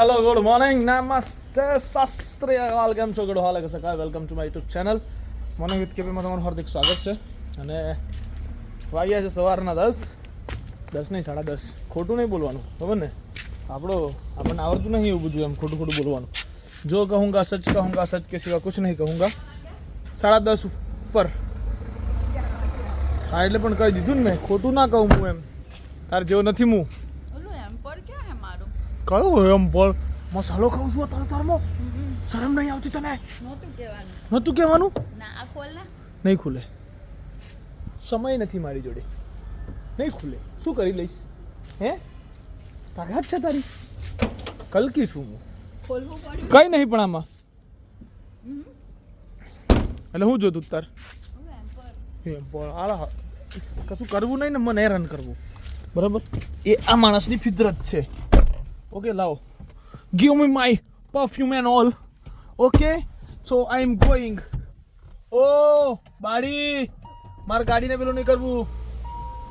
Hello good morning નમસ્તે શાસ્ત્રીય કેમ છો? ગુડ હાલ સકાળ welcome to my YouTube channel morning with કેપીમાં તમારું હાર્દિક સ્વાગત છે. અને વાગ્યા છે સવારના દસ. દસ નહીં, સાડા દસ. ખોટું નહીં બોલવાનું, ખબર ને? આપણો, આપણને આવડતું નહીં એવું બધું એમ, ખોટું ખોટું બોલવાનું. જો કહુંગા સચ કહુંગા સચ કે સિવા કુછ નહીં કહુંગા. સાડા દસ ઉપર. હા, એટલે પણ કહી દીધું ને મેં, ખોટું ના કહું હું એમ. તાર જેવો નથી હું ઓલું એમ પર ક્યાં હે મારું કયો એમ બોલ. મસાલો ખાઉં છું તાર તારમાં. શરમ નહીં આવતી તને? નહોતું કહેવાનું. નહોતું કહેવાનું? ના આ ખોલ ને. નહીં ખુલે. સમય નથી મારી જોડે. નહીં ખુલે. શું કરી લઈશ? હે? તાકાત છે તારી? કલકી છું હું. કઈ નહીં પણ આમાં. એટલે હું જોતું તાર? આલા કશું કરવું નહીં ને મને હેરાન કરવું. બરાબર? એ આ માણસની ફિતરત છે. ઓકે લાવો give me my perfume and all okay so I am going ઓ બાડી મારે ગાડીને પેલું નહીં કરવું.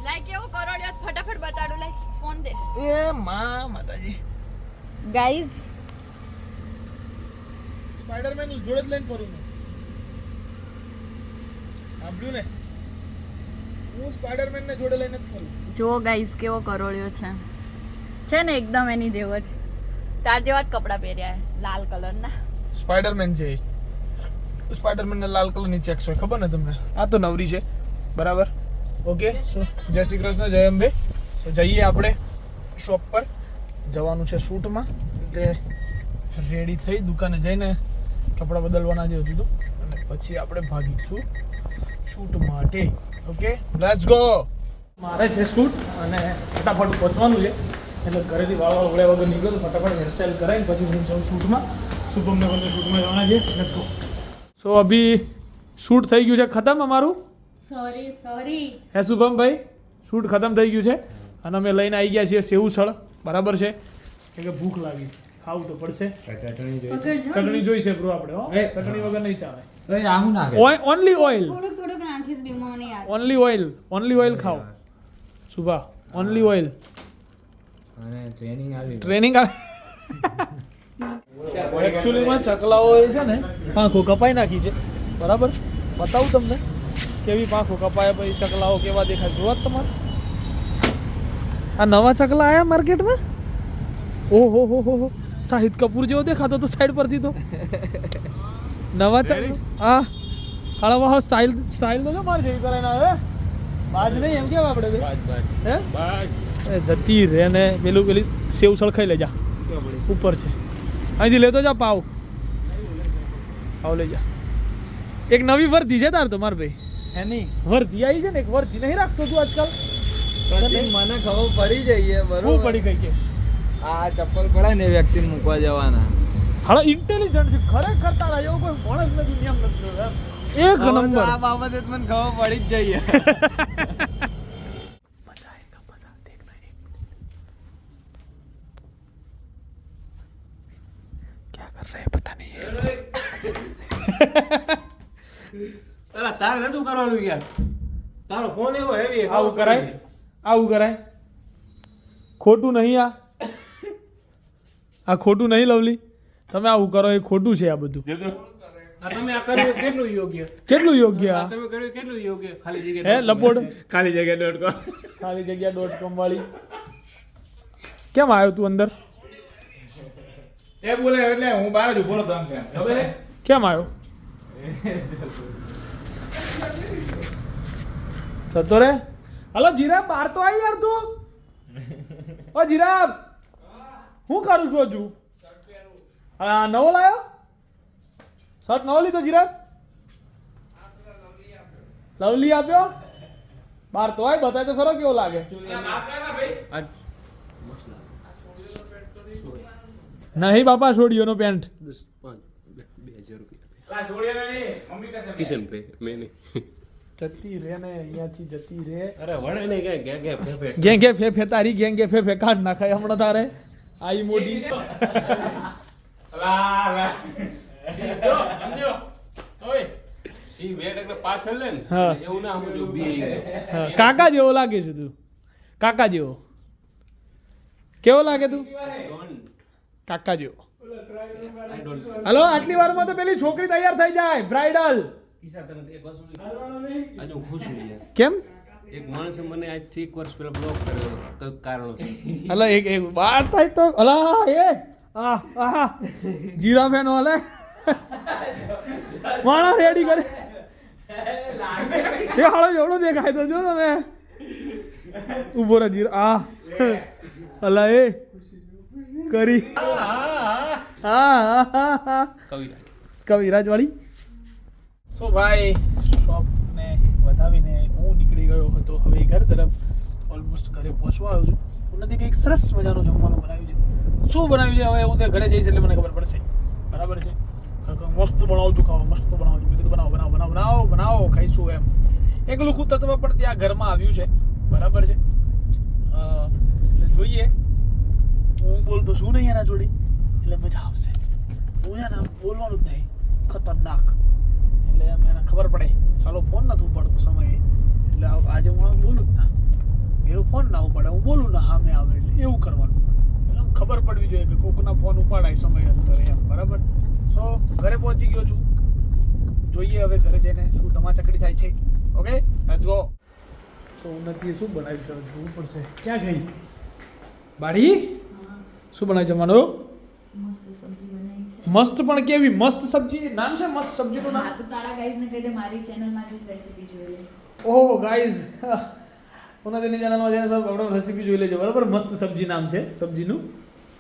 લાઈક કેવો કરોડ્યો ફટાફટ બતાડો લાઈક ફોન દે. એ મા માતાજી. ગાઈઝ સ્પાઈડરમેન જોડે જ લઈને ફરું હું સાંભળ્યું ને? હું સ્પાઈડરમેનને જોડે લઈને જ ફરું. જો ગાઈઝ કેવો કરોડ્યો છે. છે ને એકદમ એની જેવો જ. તાર જેવા જ કપડાં પહેર્યા લાલ કલરના. સ્પાઈડરમેન છે સ્પાઈડરમેન લાલ કલરની ચેક્સ હોય, ખબર ને તમને? આ તો નવરી છે. બરાબર? ઓકે, સો, જય શ્રી કૃષ્ણ, જય અંબે. જઈએ આપણે શોપ પર. જવાનું છે શૂટમાં. એટલે રેડી થઈ દુકાને જઈને કપડાં બદલવાના જે હતું અને પછી આપણે ભાગીશું શૂટ માટે. ઓકે લેટ્સ ગો મારે છે શૂટ અને ફટાફટ પહોંચવાનું છે. એટલે ઘરેથી વાળવા વળ્યા વગર નીકળ્યો તો ફટાફટ હેરસ્ટાઈલ કરાવીને પછી હું જાઉં શૂટમાં. શુભમને બંને શૂટમાં જવાના છે? લેટ્સ ગો સો અભી શૂટ થઈ ગયું છે. ખતમ અમારું? સોરી સોરી હે શુભમભાઈ શૂટ ખતમ થઈ ગયું છે. અને અમે લઈને આવી ગયા છીએ સેવું સળ બરાબર છે? કે ભૂખ લાગી. ખાવું તો પડશે. ચટણી જોઈશે બ્રો આપણે હો. ચટણી વગર નહીં ચાલે. Only oil only oil only oil ખાઓ. સુભા ઓનલી ઓઇલ અને ટ્રેનિંગ આવી ટ્રેનિંગ એકચ્યુઅલીમાં ચકલાઓ છે ને પાંખો કપાઈ નાખી છે. બરાબર? બતાવું તમને કેવી પાંખો કપાયા પછી ચકલાઓ કેવા દેખાય. જોવા જ તમારે. આ નવા ચકલા આયા માર્કેટમાં? ઓહો હો હો હો. શાહિદ કપૂર જેવો દેખાતો તો સાઈડ પરથી તો. નવા ચકલા આ હાળા વાહ સ્ટાઇલ સ્ટાઇલ તો જો મારે જેવી કરાઈને આવે બાજ નહીં એમ કેવા આપણે? હે? એ જતી રે ને પેલું પેલી સેવ સળખાઈ લેજા. ઉપર છે. અહીંથી લેતો જા પાવ. પાવ લઈ જા. એક નવી વર્ધી છે તાર તો માર ભાઈ. એની વર્ધી આવી છે ને એક વર્ધી નહીં રાખતો તું આજકાલ? મને ખબર પડી જઈએ બરોબર. પડી ગઈ કે? આ ચપ્પલ પડે ને એ વ્યક્તિને મૂકવા જવાના. હાલો ઇન્ટેલિજન્ટ છે. ખરેખર તારા એવો કોઈ માણસ નથી નિયમ નથી. એક નંબર. આ બાબતે મને ખબર પડી જ જઈએ. તારે નતું કરવાનું યાર. તારો ફોન એવો હેવી આવું કરાય? આવું કરાય? ખોટું નહીં આ. આ ખોટું નહીં લવલી. તમે આવું કરો એ ખોટું છે આ બધું. આ તમે આ કર્યું કેટલું યોગ્ય? કેટલું યોગ્ય તમે કર્યું કેટલું યોગ્ય? ખાલી હે જગ્યા લપોડ. ખાલી જગ્યા ડોટ કોમ ખાલી જગ્યા ડોટ કોમ વાળી. કેમ આવ્યો તું અંદર? એ બોલે એટલે હું બહાર જ ઊભો રહતો છે ખબર હે કેમ આવ્યો? જતો રે? હલો જીરાબ બહાર તો આવી યાર તું. ઓ જીરાબ હું કરું છું હજુ? હા, નવો લાયો? શર્ટ નવો લીધો જીરાબ લવલી આપ્યો? બાર તો આય, બતાય તો ખરો કેવો લાગે. નહીં બાપા છોડ્યોનો પેન્ટ. કિશન ભાઈ મેં નહીં જતી રે ને અહીંયાથી જતી રે અરે વળે નહીં કે ફે ફે ગેંગે ફે ફે તારી ગેંગે ફે ફે કાઢ નાખાય હમણાં તારે આઈ મોટી સમજો સમજો ઓય સી બે ટકને પાછળ લે ને એવું ના સમજો બી કાકા જેવો લાગે છે તું કાકા જેવો કેવો લાગે તું કાકા જેવો હલો આટલી વારમાં તો પેલી છોકરી તૈયાર થઈ જાય બ્રાઇડલ આજે હું ખુશ છું યાર. કેમ? એક માણસે મને આજથી એક વર્ષ પહેલા બ્લોક કર્યો તો કારણો હલો એક એક વાર થાય તો હલા એ! આ આ જીરા ફેન હલે માણા રેડી કરે. એ હાળો એવડો દેખાય તો જો તમે. ઊભો રહે જીરા. આ. હલા એ. કરી. હા કવિરાજ વાળી સો ભાઈ, શોપને વધાવીને હું નીકળી ગયો હતો હવે ઘર તરફ. ઓલમોસ્ટ ઘરે પહોંચવા આવ્યો છું. હું નથી કંઈક સરસ મજાનું જમવાનું બનાવ્યું છે. શું બનાવ્યું છે? હવે હું ત્યાં ઘરે જઈશ એટલે મને ખબર પડશે. બરાબર છે? મસ્ત બનાવું છું ખાવા, મસ્ત બનાવું છું. બીજું કીધું, બનાવો બનાવો બનાવો બનાવો બનાવો, ખાઈશું એમ. એકલું તત્વ પણ ત્યાં ઘરમાં આવ્યું છે. બરાબર છે? એટલે જોઈએ. હું બોલતો શું નહીં એના જોડે. એટલે મજા આવશે. હું એને બોલવાનું જ નહીં. ખતરનાક. એટલે એમ એને ખબર પડે. ચાલો ફોન નથી ઉપાડતો સમયે. એટલે આજે હું બોલું જ ના. એનો ફોન ના ઉપાડે. હું બોલું ના સામે આવે. એટલે એવું કરવાનું. એટલે આમ ખબર પડવી જોઈએ કે કોકના ફોન ઉપાડાય સમય અંતરે એમ. બરાબર? સો ઘરે પહોંચી ગયો છું. જોઈએ હવે ઘરે જઈને શું ધમાચકડી થાય છે. ઓકે ગો તો ઉન્નતિએ શું બનાવી શકું જોવું પડશે. ક્યાં ગઈ? બાડી? શું બનાવી જમવાનું મસ્ત પણ કેવી? મસ્ત સબ્જી? નામ છે મસ્ત સબ્જીનું નામ? તો તારા ગાઈઝ ને કહી દે મારી ચેનલમાંથી રેસીપી જોઈ લે. ઓહો ગાઈઝ ઉન્નતિની ચેનલમાં જઈને સબ આપણે રેસિપી જોઈ લેજો. બરાબર? મસ્ત સબ્જી નામ છે સબ્જીનું.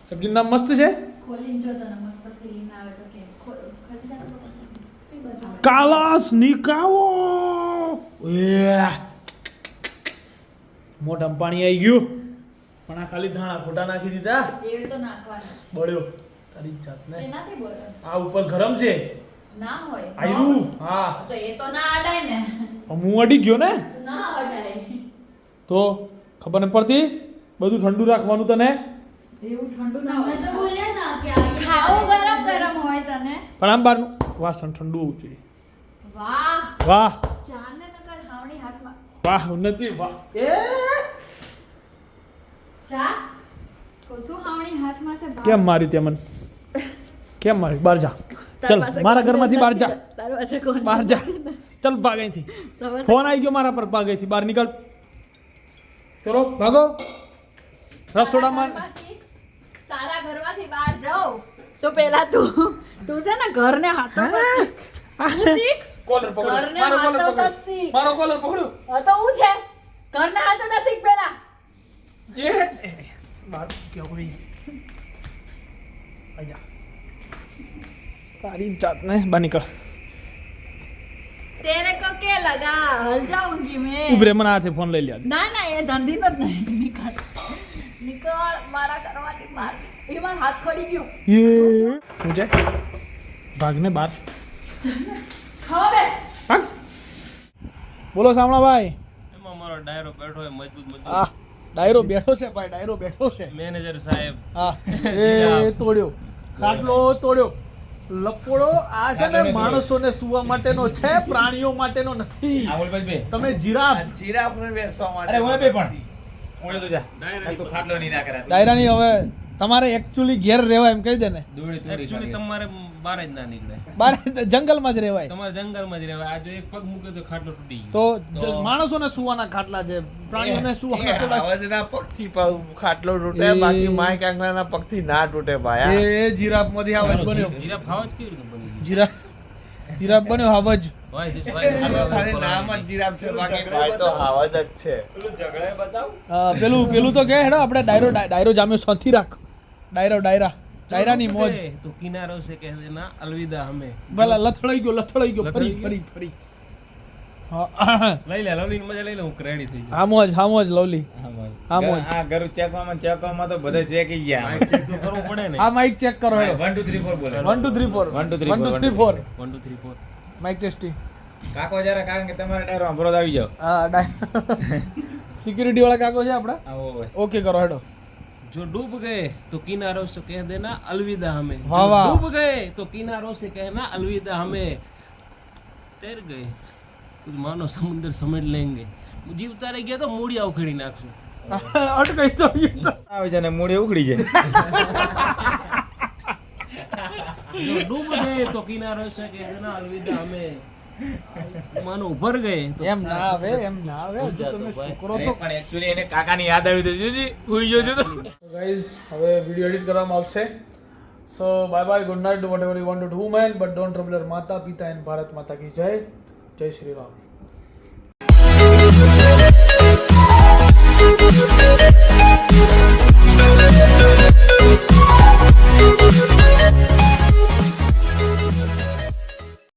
સબ્જીનું નામ મસ્ત છે? ખોલીને જો તને મસ્ત ફીલિંગ આવે તો કે કાલાસ નિકાવો મોઢામાં પાણી આવી ગયું. પણ આ ખાલી ધાણા ખોટા નાખી દીધા. એ તો નાખવાના બળ્યો. તારી જાતને. ને આ ઉપર ગરમ છે. ના હોય. આયરું. હા. તો એ તો ના અડાય ને. હું અડી ગયો ને? તો ના અડાય. તો ખબર ન પડતી? બધું ઠંડુ રાખવાનું તને? એવું ઠંડુ ના હોય. તો બોલ્યા ના કે ખાઓ ગરમ ગરમ હોય તને. પણ આમ બારનું વાસણ ઠંડુ હોવું જોઈએ. વાહ. વાહ. ચાંદને નકર હાવણી હાથમાં. વાહ ઉન્નતિ. વાહ. એ? ચા? તો હાવણી હાથમાં છે? કેમ મારી તે મને કેમ મારી? બહાર જા. ચલ મારા ઘરમાંથી બહાર જા. બહાર જા. ચલ ભાગ અહીંથી ફોન આવી ગયો મારા પર ભાગ અહીંથી બહાર નીકળ. ચલો ભાગો. રસોડામાં તારા ઘરમાંથી- બહાર જાઉં? તો પેલા તું તું છે ને ઘરને હાથો શીખ. કોલર પકડો. મારો કોલર પકડો. મારો કોલર પકડો તો હું છે? ઘરને હાથો શીખ પેલા એ બહાર કેવું નહીં આજા તારી જાત ને નીકળ તેરે કો કે લગા હલ જાઉંગી મેં ઉભરે મને હાથે ફોન લઈ લ્યા ના ના એ ધંધી જ નહીં નીકળ નીકળ મારા ઘરમાંથી બહાર એમાં હાથ ખડી ગયો એ હું છે ભાગને બાર ખાવા બેસ બોલો સામણાભાઈ એમાં મારો ડાયરો બેઠો હોય મજબૂત મજબૂત. ડાયરો બેઠો છે ભાઈ ડાયરો બેઠો છે. મેનેજર સાહેબ. હા એ તોડ્યો. ખાટલો તોડ્યો. લપોડો આ છે ને માણસોને સુવા માટેનો છે પ્રાણીઓ માટેનો નથી. તમે જીરાફ. જીરાફ ને બેસવા માટે અરે હોય બે પણ. ઓય તો જા. તું ખાટલો નહીં ના કરા ડાયરાની હવે તમારે એકચ્યુઅલી ઘેર રહેવાય એમ કહી દે ને. એકચ્યુઅલી તમારે બહાર જ ના નીકળે. બહાર જંગલમાં જ રહેવાય. તમારે જંગલમાં જ રહેવાય. આ જો એક પગ મૂકે તો ખાટલો તૂટી ગયો. તો માણસોને સુવાના ખાટલા છે પ્રાણીઓને સુવાના થોડા અવાજના પગથી ખાટલો તૂટે એ- બાકી માઈક આંગણાના પગથી ના તૂટે ભાઈ એ જીરાફમાંથી આવજ બન્યો. જીરાફ ભાવ જ કેવી રીતે બન્યો જીરાફ જીરાફ બન્યો આવજ ભાઈ this ભાઈ આ તો ખાલી નામ જ જીરાફ છે બાકી ભાઈ તો હાવજ જ છે. હા, પેલું પેલું તો કે હેડો આપણે ડાયરો ડાયરો જામ્યો શાંતિ રાખ. ડાયરો ડાયરા. ડાયરાની મોજ. તો કિનારો છે કે એના અલવિદા હમે ભલા લથડાઈ ગયો લથડાઈ ગયો ફરી ફરી ફરી. લઈ લે લવલી મજા લઈ લે હું રેડી થઈ ગયો. હા મોજ લવલી. મોજ. આ ઘર ચેકવામાં ચેકવામાં તો બધે ચેકી ગયા. ચેક તો કરવું પડે ને. આ માઇક ચેક કરો હેડો. વન ટુ થ્રી ફોર બોલે. One two three four One, two, three, one two four, three four one two three four mic testing કાકો જરા કારણ કે તમારે ડાયરો સાંભળો આવી જાઓ. હા ડાય સિક્યુરિટી વાળા કાકો છે આપડા ઓકે કરો હેડો. जो डूब गए तो किनारों से कह देना अलविदा हमें डूब गए तो किनारों से कहना अलविदा हमें તૈર ગઈ માનો સમુદ્ર સમજ લેંગે. જીવ રહી ગયા તો મૂળિયા ઉખેડી નાખશું. અટકાઈ તો આવે છે ને મૂળિયા ઉખડી જાય. ડૂબ ગયે તો કિનારો છે કે એના અલવિદા અમે મન ઉભર ગયે એમ ના આવે એમ ના આવે જો તમે છોકરો તો પણ એક્ચ્યુઅલી એને કાકાની યાદ આવી હતી જોજી ઉઈ ગયો તો. ગાઈઝ હવે વિડિયો એડિટ કરવામાં આવશે. So bye bye good night to whatever you want to do man but don't trouble માતા પિતા એન્ડ ભારત માતા કી જય જય શ્રી રામ